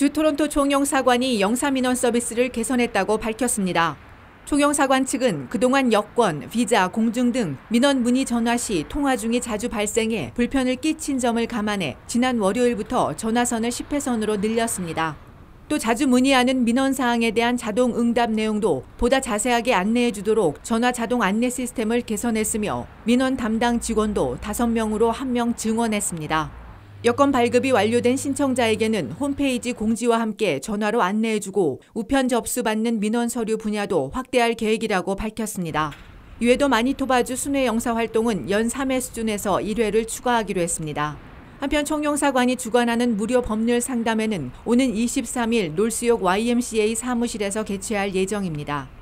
주 토론토 총영사관이 영사민원 서비스를 개선했다고 밝혔습니다. 총영사관 측은 그동안 여권, 비자, 공증 등 민원 문의 전화 시 통화 중이 자주 발생해 불편을 끼친 점을 감안해 지난 월요일부터 전화선을 10회선으로 늘렸습니다. 또 자주 문의하는 민원 사항에 대한 자동 응답 내용도 보다 자세하게 안내해 주도록 전화 자동 안내 시스템을 개선했으며 민원 담당 직원도 5명으로 1명 증원했습니다. 여권 발급이 완료된 신청자에게는 홈페이지 공지와 함께 전화로 안내해주고 우편 접수받는 민원 서류 분야도 확대할 계획이라고 밝혔습니다. 이외에도 마니토바주 순회 영사 활동은 연 3회 수준에서 1회를 추가하기로 했습니다. 한편 총영사관이 주관하는 무료 법률 상담회는 오는 23일 놀수역 YMCA 사무실에서 개최할 예정입니다.